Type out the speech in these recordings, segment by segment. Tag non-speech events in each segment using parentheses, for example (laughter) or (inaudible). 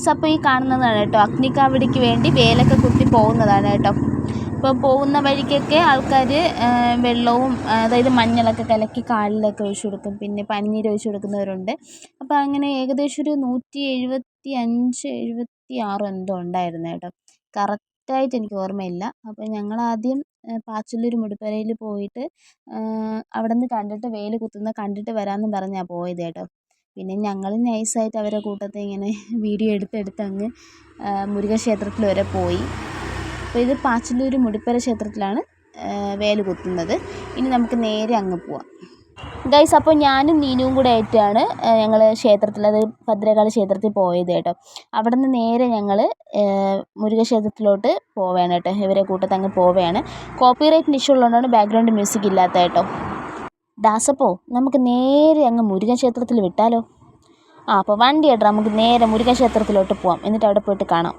Guys അപ്പോൾ ഈ കാണുന്നതാണ് കേട്ടോ. അഗ്നിക്കാവടിക്ക് വേണ്ടി വേലൊക്കെ കുത്തി പോകുന്നതാണ് കേട്ടോ. ഇപ്പോൾ പോകുന്ന വഴിക്കൊക്കെ ആൾക്കാർ വെള്ളവും അതായത് മഞ്ഞളൊക്കെ കലക്കി കാലിലൊക്കെ ഒഴിച്ചു കൊടുക്കും. പിന്നെ പനിനീര് ഒഴിച്ചു കൊടുക്കുന്നവരുണ്ട്. അപ്പോൾ അങ്ങനെ ഏകദേശം ഒരു നൂറ്റി എഴുപത്തി അഞ്ച് എഴുപത്തി ആറ് എന്തോ ഉണ്ടായിരുന്നു കേട്ടോ. കറക്റ്റായിട്ട് എനിക്ക് ഓർമ്മയില്ല. അപ്പോൾ ഞങ്ങൾ ആദ്യം പാച്ചല്ലൂർ മുടിപ്പുരയിൽ പോയിട്ട് അവിടെ നിന്ന് കണ്ടിട്ട് വേൽ കുത്തുന്ന കണ്ടിട്ട് വരാമെന്ന് പറഞ്ഞാണ് പോയത് കേട്ടോ. പിന്നെ ഞങ്ങൾ നൈസായിട്ട് അവരുടെ കൂട്ടത്തിൽ ഇങ്ങനെ (laughs) വീഡിയോ എടുത്തെടുത്ത് അങ്ങ് മുരുകക്ഷേത്രത്തിൽ വരെ പോയി. അപ്പോൾ ഇത് പാച്ചല്ലൂർ മുടിപ്പര ക്ഷേത്രത്തിലാണ് വേൽ കുത്തുന്നത്. ഇനി നമുക്ക് നേരെ അങ്ങ് പോവാം. ഗൈസ് അപ്പോൾ ഞാനും നീനുവും കൂടെ ആയിട്ടാണ് ഞങ്ങൾ ക്ഷേത്രത്തിൽ അത് ഭദ്രകാളി ക്ഷേത്രത്തിൽ പോയത് കേട്ടോ. അവിടെ നിന്ന് നേരെ ഞങ്ങൾ മുരുകക്ഷേത്രത്തിലോട്ട് പോവുകയാണ് കേട്ടോ. ഇവരെ കൂട്ടത്ത് അങ്ങ് പോവുകയാണ് കോപ്പിറൈറ്റ് ഇഷ്യൂ ഉള്ളതുകൊണ്ടാണ് ബാക്ക്ഗ്രൗണ്ട് മ്യൂസിക് ഇല്ലാത്ത കേട്ടോ. ദാസപ്പോ നമുക്ക് നേരെ അങ്ങ് മുരുകൻ ക്ഷേത്രത്തിൽ വിട്ടാലോ? ആ അപ്പോൾ വണ്ടി ഇടാം നമുക്ക് നേരെ മുരുകൻ ക്ഷേത്രത്തിലോട്ട് പോവാം. എന്നിട്ട് അവിടെ പോയിട്ട് കാണാം.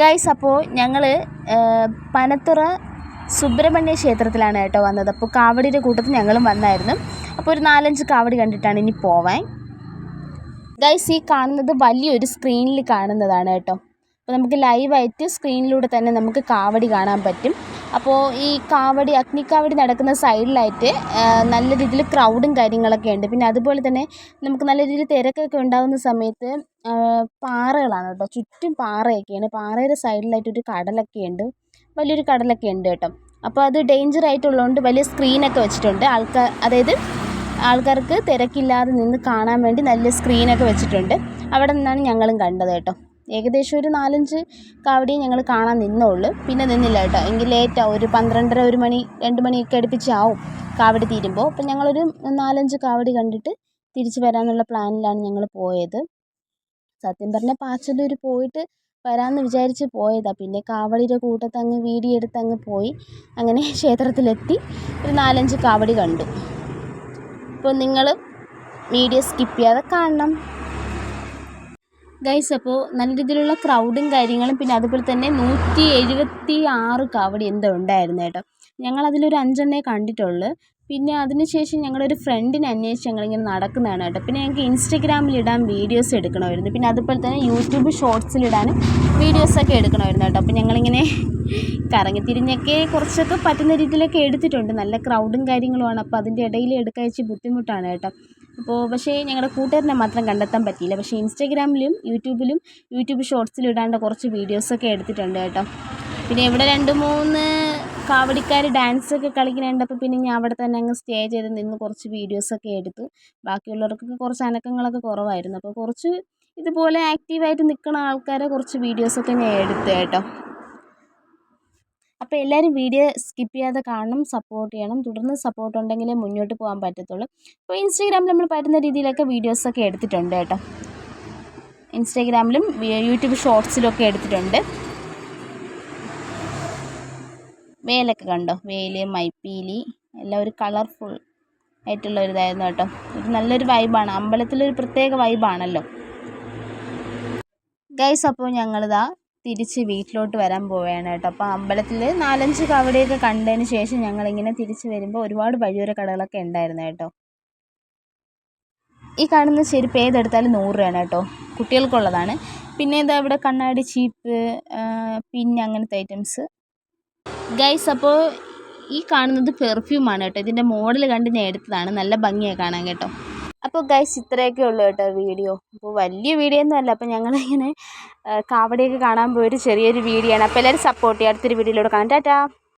ഗൈസ് അപ്പോൾ ഞങ്ങൾ പനത്തുറ സുബ്രഹ്മണ്യ ക്ഷേത്രത്തിലാണ് കേട്ടോ വന്നത്. അപ്പോൾ കാവടിയുടെ കൂട്ടത്തിൽ ഞങ്ങളും വന്നായിരുന്നു. അപ്പോൾ ഒരു നാലഞ്ച് കാവടി കണ്ടിട്ടാണ് ഇനി പോവാൻ. ഗൈസ് ഈ കാണുന്നത് വലിയൊരു സ്ക്രീനിൽ കാണുന്നതാണ് കേട്ടോ. അപ്പോൾ നമുക്ക് ലൈവായിട്ട് സ്ക്രീനിലൂടെ തന്നെ നമുക്ക് കാവടി കാണാൻ പറ്റും. അപ്പോൾ ഈ കാവടി അഗ്നിക്കാവടി നടക്കുന്ന സൈഡിലായിട്ട് നല്ല രീതിയിൽ ക്രൗഡും കാര്യങ്ങളൊക്കെ ഉണ്ട്. പിന്നെ അതുപോലെ തന്നെ നമുക്ക് നല്ല രീതിയിൽ തിരക്കൊക്കെ ഉണ്ടാകുന്ന സമയത്ത് പാറകളാണ് കേട്ടോ. ചുറ്റും പാറയൊക്കെയാണ്. പാറയുടെ സൈഡിലായിട്ട് ഒരു കടലൊക്കെ ഉണ്ട്. വലിയൊരു കടലൊക്കെ ഉണ്ട് കേട്ടോ. അപ്പോൾ അത് ഡേഞ്ചർ ആയിട്ടുള്ളതുകൊണ്ട് വലിയ സ്ക്രീനൊക്കെ വെച്ചിട്ടുണ്ട്. ആൾക്കാർ അതായത് ആൾക്കാർക്ക് തിരക്കില്ലാതെ നിന്ന് കാണാൻ വേണ്ടി നല്ല സ്ക്രീനൊക്കെ വെച്ചിട്ടുണ്ട്. അവിടെ നിന്നാണ് ഞങ്ങളും കണ്ടത് കേട്ടോ. ഏകദേശം ഒരു നാലഞ്ച് കാവടിയെ ഞങ്ങൾ കാണാൻ നിന്നുള്ളൂ. പിന്നെ നിന്നില്ല കേട്ടോ. എങ്കിൽ ലേറ്റാവും ഒരു പന്ത്രണ്ടര ഒരു മണി രണ്ട് മണിയൊക്കെ അടുപ്പിച്ചാവും കാവടി തീരുമ്പോൾ. അപ്പം ഞങ്ങളൊരു നാലഞ്ച് കാവടി കണ്ടിട്ട് തിരിച്ചു വരാമെന്നുള്ള പ്ലാനിലാണ് ഞങ്ങൾ പോയത്. സത്യം പറഞ്ഞാൽ പാച്ചല്ലൂർ പോയിട്ട് വരാമെന്ന് വിചാരിച്ച് പോയതാണ് പിന്നെ കാവടിയുടെ കൂട്ടത്ത് അങ്ങ് വീഡിയോ എടുത്ത് അങ്ങ് പോയി. അങ്ങനെ ക്ഷേത്രത്തിലെത്തി. ഒരു നാലഞ്ച് കാവടി കണ്ടു. അപ്പോൾ നിങ്ങൾ വീഡിയോ സ്കിപ്പ് ചെയ്യാതെ കാണണം. ഗൈസ് അപ്പോൾ നല്ല രീതിയിലുള്ള ക്രൗഡും കാര്യങ്ങളും പിന്നെ അതുപോലെ തന്നെ നൂറ്റി എഴുപത്തി ആറ് കാവടി എന്തോ ഉണ്ടായിരുന്നു കേട്ടോ. ഞങ്ങളതിലൊരു അഞ്ചെണ്ണേ കണ്ടിട്ടുള്ളൂ. പിന്നെ അതിനുശേഷം ഞങ്ങളൊരു ഫ്രണ്ടിനെ അന്വേഷിച്ച് ഞങ്ങളിങ്ങനെ നടക്കുന്നതാണ് കേട്ടോ. പിന്നെ ഞങ്ങൾക്ക് ഇൻസ്റ്റഗ്രാമിൽ ഇടാൻ വീഡിയോസ് എടുക്കണമായിരുന്നു. പിന്നെ അതുപോലെ തന്നെ യൂട്യൂബ് ഷോർട്സിലിടാനും വീഡിയോസൊക്കെ എടുക്കണമായിരുന്നു കേട്ടോ. അപ്പോൾ ഞങ്ങളിങ്ങനെ കറങ്ങി തിരിഞ്ഞൊക്കെ കുറച്ചൊക്കെ പറ്റുന്ന രീതിയിലൊക്കെ എടുത്തിട്ടുണ്ട്. നല്ല ക്രൗഡും കാര്യങ്ങളുമാണ്. അപ്പോൾ അതിന്റെ ഇടയിൽ എടുക്കാൻ ബുദ്ധിമുട്ടാണ് കേട്ടോ. അപ്പോൾ പക്ഷേ ഞങ്ങളുടെ കൂട്ടുകാരനെ മാത്രം കണ്ടെത്താൻ പറ്റിയില്ല. പക്ഷേ ഇൻസ്റ്റാഗ്രാമിലും യൂട്യൂബിലും യൂട്യൂബ് ഷോർട്സിലും ഇടാണ്ട് കുറച്ച് വീഡിയോസൊക്കെ എടുത്തിട്ടുണ്ട് കേട്ടോ. പിന്നെ ഇവിടെ രണ്ട് മൂന്ന് കാവടിക്കാർ ഡാൻസൊക്കെ കളിക്കുന്നുണ്ട്. അപ്പോൾ പിന്നെ ഞാൻ അവിടെ തന്നെ അങ്ങ് സ്റ്റേ ചെയ്ത് നിന്ന് കുറച്ച് വീഡിയോസൊക്കെ എടുത്തു. ബാക്കിയുള്ളവർക്കൊക്കെ കുറച്ച് അനക്കങ്ങളൊക്കെ കുറവായിരുന്നു. അപ്പോൾ കുറച്ച് ഇതുപോലെ ആക്റ്റീവായിട്ട് നിൽക്കുന്ന ആൾക്കാരെ കുറച്ച് വീഡിയോസൊക്കെ ഞാൻ എടുത്തു കേട്ടോ. അപ്പോൾ എല്ലാവരും വീഡിയോ സ്കിപ്പ് ചെയ്യാതെ കാണണം സപ്പോർട്ട് ചെയ്യണം. തുടർന്ന് സപ്പോർട്ട് ഉണ്ടെങ്കിലേ മുന്നോട്ട് പോകാൻ പറ്റത്തുള്ളൂ. അപ്പോൾ ഇൻസ്റ്റാഗ്രാമിൽ നമ്മൾ പറ്റുന്ന രീതിയിലൊക്കെ വീഡിയോസൊക്കെ എടുത്തിട്ടുണ്ട് കേട്ടോ. ഇൻസ്റ്റാഗ്രാമിലും യൂട്യൂബ് ഷോർട്സിലൊക്കെ എടുത്തിട്ടുണ്ട്. വേലൊക്കെ കണ്ടോ? വേൽ മൈപ്പീലി എല്ലാം ഒരു കളർഫുൾ ആയിട്ടുള്ള ഒരു ഇതായിരുന്നു കേട്ടോ. ഒരു നല്ലൊരു വൈബാണ് അമ്പലത്തിലൊരു പ്രത്യേക വൈബാണല്ലോ ഗൈസ് അപ്പോൾ ഞങ്ങളിതാ തിരിച്ച് വീട്ടിലോട്ട് വരാൻ പോവുകയാണ് കേട്ടോ. അപ്പോൾ അമ്പലത്തിൽ നാലഞ്ച് കവടയൊക്കെ കണ്ടതിന് ശേഷം ഞങ്ങളിങ്ങനെ തിരിച്ച് വരുമ്പോൾ ഒരുപാട് വഴിയോര കടകളൊക്കെ ഉണ്ടായിരുന്നു കേട്ടോ. ഈ കാണുന്ന ചെരുപ്പ് ഏതെടുത്താലും നൂറ് രൂപയാണ് കേട്ടോ. കുട്ടികൾക്കുള്ളതാണ്. പിന്നെ ഇതാ ഇവിടെ കണ്ണാടി ചീപ്പ് പിന്നെ അങ്ങനത്തെ ഐറ്റംസ് ഗൈസ് അപ്പോൾ ഈ കാണുന്നത് പെർഫ്യൂമാണ് കേട്ടോ. ഇതിന്റെ മോഡൽ കണ്ട് ഞാൻ എടുത്തതാണ്. നല്ല ഭംഗിയാണ് കാണാൻ കേട്ടോ. അപ്പോൾ ഗൈസ് ഇത്രയൊക്കെ ഉള്ളൂ കേട്ടോ വീഡിയോ. അപ്പോൾ വലിയ വീഡിയോ ഒന്നും അല്ല. അപ്പോൾ ഞങ്ങളിങ്ങനെ കാവടിയൊക്കെ കാണാൻ പോയൊരു ചെറിയൊരു വീഡിയോ ആണ്. അപ്പോൾ എല്ലാവരും സപ്പോർട്ട് ചെയ്യുക അടുത്തൊരു വീഡിയോയിലൂടെ കാണാം. ടാറ്റാ.